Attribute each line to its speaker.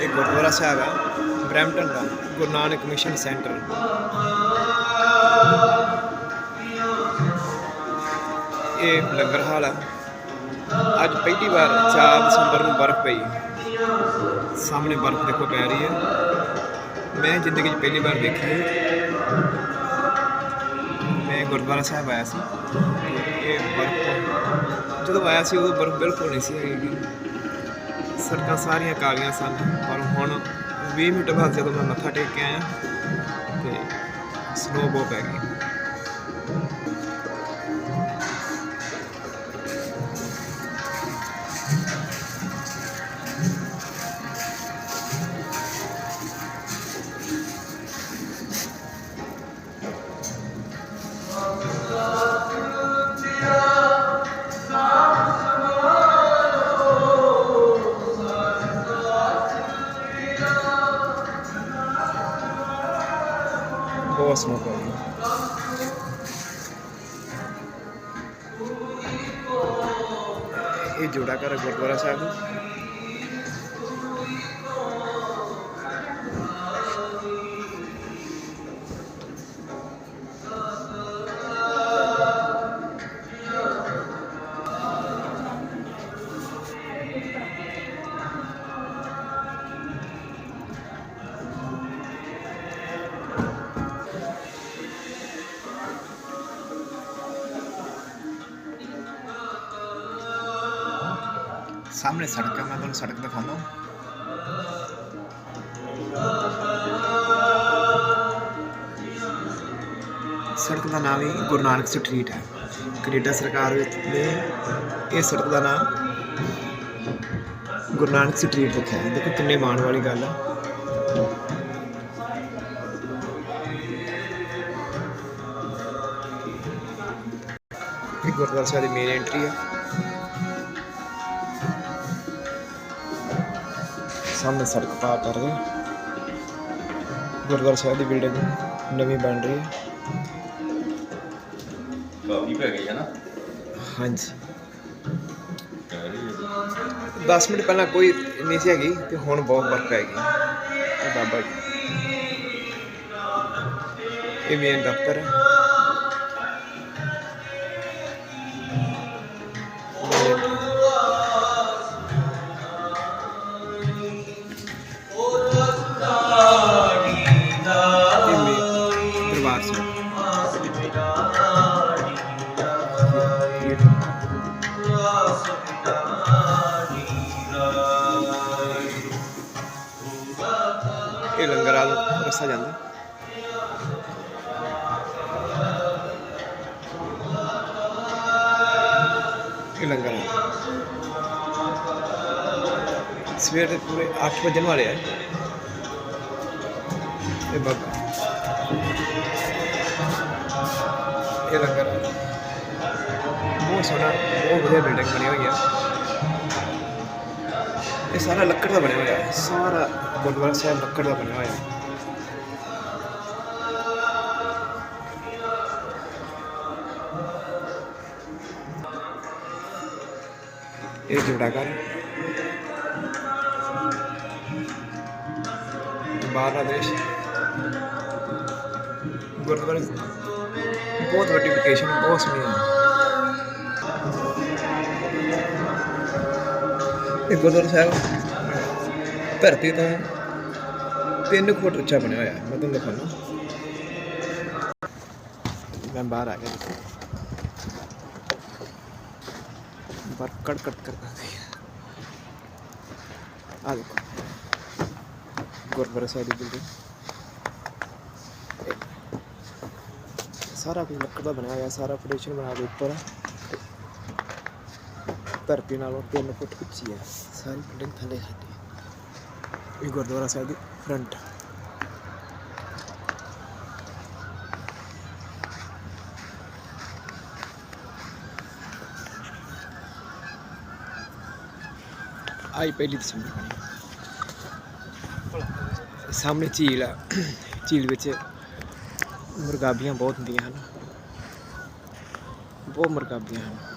Speaker 1: ਇਹ ਗੁਰਦੁਆਰਾ ਸਾਹਿਬ ਹੈ, ਬ੍ਰੈਂਪਟਨ ਦਾ, ਗੁਰੂ ਨਾਨਕ ਮਿਸ਼ਨ ਸੈਂਟਰ। ਇਹ ਲੰਗਰ ਹਾਲ ਹੈ। ਅੱਜ ਪਹਿਲੀ ਵਾਰ 4 ਦਸੰਬਰ ਨੂੰ ਬਰਫ਼ ਪਈ। ਸਾਹਮਣੇ ਬਰਫ਼ ਦੇਖੋ ਪੈ ਰਹੀ ਹੈ। ਮੈਂ ਜ਼ਿੰਦਗੀ 'ਚ ਪਹਿਲੀ ਵਾਰ ਦੇਖੀ ਹੈ। ਮੈਂ ਗੁਰਦੁਆਰਾ ਸਾਹਿਬ ਆਇਆ ਸੀ। ਇਹ ਬਰਫ਼ ਜਦੋਂ ਆਇਆ ਸੀ ਉਦੋਂ ਬਰਫ਼ ਬਿਲਕੁਲ ਨਹੀਂ ਸੀ ਹੈਗੀ। ਸੜਕਾਂ ਸਾਰੀਆਂ ਕਾਲੀਆਂ ਸਨ, ਪਰ ਹੁਣ 20 ਮਿੰਟ ਬਾਅਦ ਜਦੋਂ ਮੈਂ ਮੱਥਾ ਟੇਕ ਕੇ ਆਇਆ ਤੇ ਸਨੋ ਬਹੁਤ ਪੈ ਗਈ। ਬਹੁਤ ਸਨੋ ਪੈ ਇਹ ਜੋੜਾ ਘਰ ਹੈ ਗੁਰਦੁਆਰਾ ਸਾਹਿਬ ਸਾਹਮਣੇ ਸੜਕ ਹੈ, ਮੈਂ ਤੁਹਾਨੂੰ ਸੜਕ ਦਿਖਾਉਂਦਾ ਸੜਕ ਦਾ ਨਾਮ ਹੀ ਗੁਰੂ ਨਾਨਕ ਸਟਰੀਟ ਹੈ। ਕੈਨੇਡਾ ਸਰਕਾਰ ਵਿੱਚ ਨੇ ਇਹ ਸੜਕ ਦਾ ਨਾਮ ਗੁਰੂ ਨਾਨਕ ਸਟਰੀਟ ਰੱਖਿਆ ਹੈ। ਦੇਖੋ ਕਿੰਨੇ ਮਾਣ ਵਾਲੀ ਗੱਲ ਹੈ ਗੁਰਦੁਆਰਾ ਸਾਹਿਬ ਦੀ ਮੇਨ ਐਂਟਰੀ ਹੈ। ਸਾਹਮਣੇ ਸੜਕ ਪਾਰ ਕਰ ਰਹੇ ਗੁਰਦੁਆਰਾ ਸਾਹਿਬ ਦੀ ਬਿਲਡਿੰਗ ਨਵੀਂ ਬਣ ਰਹੀ ਹੈ।
Speaker 2: ਕਾਫੀ ਪੈ ਗਈ ਹੈ ਨਾ?
Speaker 1: ਹਾਂਜੀ।
Speaker 2: ਕਹਿ ਰਹੀ ਹੈ।
Speaker 1: 10 ਮਿੰਟ ਪਹਿਲਾਂ ਕੋਈ ਨਹੀਂ ਸੀ ਹੈਗੀ ਤੇ ਹੁਣ ਬਹੁਤ ਬਰਫ਼ ਪੈ ਗਈ ਇਹ ਬਾਬਾ ਜੀ। ਇਹ ਮੇਨ ਦਫ਼ਤਰ ਹੈ। ਇਹ ਲੰਗਰ ਵਾਲ ਰਸਾ ਜਾਂਦਾ। ਇਹ ਲੰਗਰ ਹਾਲ। ਸਵੇਰ ਦੇ ਪੂਰੇ 8 ਵਜਣ ਵਾਲੇ ਆ ਇਹ ਬਾਬਾ। ਇਹ ਲੰਗਰ ਬਹੁਤ ਸੋਹਣਾ, ਬਹੁਤ ਵਧੀਆ ਬਿਲਡਿੰਗ ਬਣੀ ਹੋਈ ਆ। ਇਹ ਸਾਰਾ ਲੱਕੜ ਦਾ ਬਣਿਆ ਹੋਇਆ ਹੈ। ਸਾਰਾ ਗੁਰਦੁਆਰਾ ਸਾਹਿਬ ਲੱਕੜ ਦਾ ਬਣਿਆ ਹੋਇਆ ਹੈ। ਇਹ ਜੋੜਾ ਘਰ। ਬਾਹਰਲਾ ਦੇਸ਼ ਗੁਰਦੁਆਰੇ ਬਹੁਤ ਵੱਡੀ ਲੋਕੇਸ਼ਨ ਬਹੁਤ ਸੋਹਣੀ ਹੈ। ਇਹ ਗੁਰਦੁਆਰਾ ਸਾਹਿਬ। ਧਰਤੀ ਤੋਂ 3 ਫੁੱਟ ਉੱਚਾ ਬਣਿਆ ਹੋਇਆ ਮੈਂ ਤੁਹਾਨੂੰ ਦਿਖਾਉਣਾ ਮੈਂ ਬਾਹਰ ਆ ਗਿਆ। ਦੇਖੋ ਬਾਹਰ ਕੜ ਕੜ ਕਰਦਾ ਸੀ ਆ ਦੇਖੋ। ਗੁਰਦੁਆਰਾ ਸਾਹਿਬ ਦੀ ਬਿਲਡਿੰਗ ਸਾਰਾ ਕੁਝ ਲੱਕੜ ਦਾ ਬਣਿਆ ਹੋਇਆ, ਸਾਰਾ ਫਾਊਂਡੇਸ਼ਨ ਬਣਾ ਦੇ ਉੱਪਰ। ਧਰਤੀ ਨਾਲੋਂ 3 ਫੁੱਟ ਉੱਚੀ ਹੈ। ਸਾਰੀ ਬਿਲਡਿੰਗ ਥੱਲੇ ਖਾਦੀ ਇਹ ਗੁਰਦੁਆਰਾ ਸਾਹਿਬ ਦੀ ਫਰੰਟ ਆਈ ਪਹਿਲੀ ਦਸੰਬਰ ਨੂੰ ਸਾਹਮਣੇ ਝੀਲ ਆ। ਝੀਲ ਵਿੱਚ ਮੁਰਗਾਬੀਆਂ ਬਹੁਤ ਹੁੰਦੀਆਂ ਹਨ। ਬਹੁਤ ਮੁਰਗਾਬੀਆਂ ਹਨ।